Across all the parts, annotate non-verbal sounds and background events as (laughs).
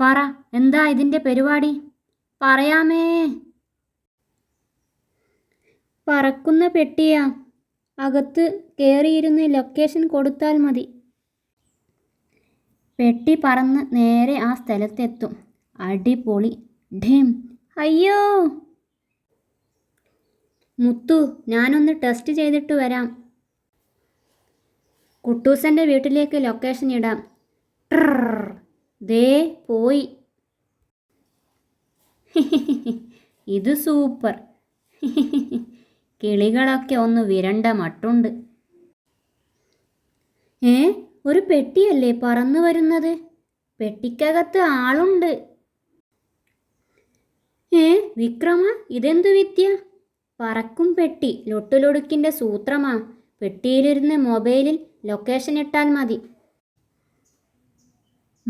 പറ എന്താ ഇതിന്റെ പരിപാടി? പറയാമേ. പറക്കുന്ന പെട്ടിയാ. അകത്ത് കയറിയിരുന്ന് ലൊക്കേഷൻ കൊടുത്താൽ മതി. പെട്ടി പറന്ന് നേരെ ആ സ്ഥലത്തെത്തും. അടിപൊളി. ഢീം അയ്യോ. മുത്തു ഞാനൊന്ന് ടെസ്റ്റ് ചെയ്തിട്ട് വരാം. കുട്ടൂസന്റെ വീട്ടിലേക്ക് ലൊക്കേഷൻ ഇടാം. ദേ പോയി. (laughs) ഇത് സൂപ്പർ. (laughs) കിളികളൊക്കെ ഒന്ന് വിരണ്ട മട്ടുണ്ട്. ഏ ഒരു പെട്ടിയല്ലേ പറന്നു വരുന്നത്? പെട്ടിക്കകത്ത് ആളുണ്ട്. ഏ വിക്രമ ഇതെന്തു വിദ്യ? പറക്കും പെട്ടി ലൊട്ടുലൊടുക്കിന്റെ സൂത്രമാ. പെട്ടിയിലിരുന്ന് മൊബൈലിൽ ലൊക്കേഷൻ ഇട്ടാൽ മതി.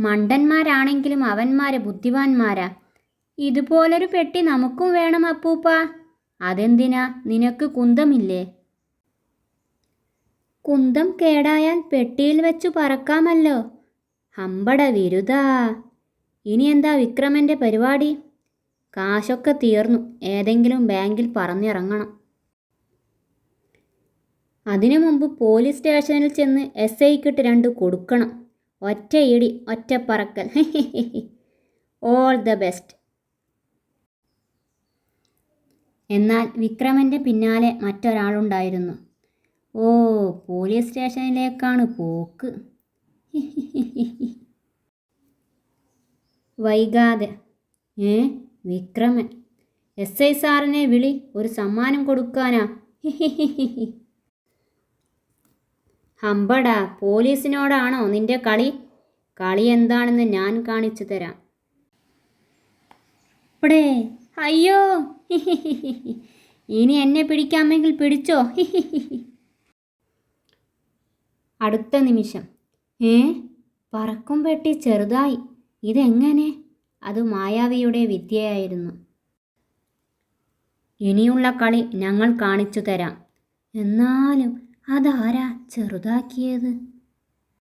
മണ്ടന്മാരാണെങ്കിലും അവന്മാര് ബുദ്ധിമാന്മാരാ. ഇതുപോലൊരു പെട്ടി നമുക്കും വേണം അപ്പൂപ്പ. അതെന്തിനാ? നിനക്ക് കുന്തമില്ലേ? കുന്തം കേടായാൽ പെട്ടിയിൽ വെച്ചു പറക്കാമല്ലോ. ഹമ്പട വിരുതാ. ഇനി എന്താ വിക്രമന്റെ പരിപാടി? കാശൊക്കെ തീർന്നു. ഏതെങ്കിലും ബാങ്കിൽ പറഞ്ഞിറങ്ങണം അതിനു മുമ്പ് പോലീസ് സ്റ്റേഷനിൽ ചെന്ന് എസ് ഐക്കിട്ട് രണ്ട് കൊടുക്കണം. ഒറ്റയിടി ഒറ്റപ്പറക്കൽ ഓൾ ദ ബെസ്റ്റ് എന്നാൽ വിക്രമന്റെ പിന്നാലെ മറ്റൊരാളുണ്ടായിരുന്നു. ഓ പോലീസ് സ്റ്റേഷനിലേക്കാണ് പോക്ക്. വൈകാതെ ഏ വിക്രമൻ എസ് ഐ സാറിനെ വിളി ഒരു സമ്മാനം കൊടുക്കാനാ? ഹമ്പടാ പോലീസിനോടാണോ നിന്റെ കളി? കളി എന്താണെന്ന് ഞാൻ കാണിച്ചു തരാം. ഇപ്പടേ അയ്യോ. ഇനി എന്നെ പിടിക്കാമെങ്കിൽ പിടിച്ചോ. അടുത്ത നിമിഷം. ഏ? പറക്കും പെട്ടി ചെറുതായി. ഇതെങ്ങനെ? അത് മായാവിയുടെ വിദ്യയായിരുന്നു. ഇനിയുള്ള കളി ഞങ്ങൾ കാണിച്ചു തരാം. എന്നാലും അതാരാ ചെറുതാക്കിയത്?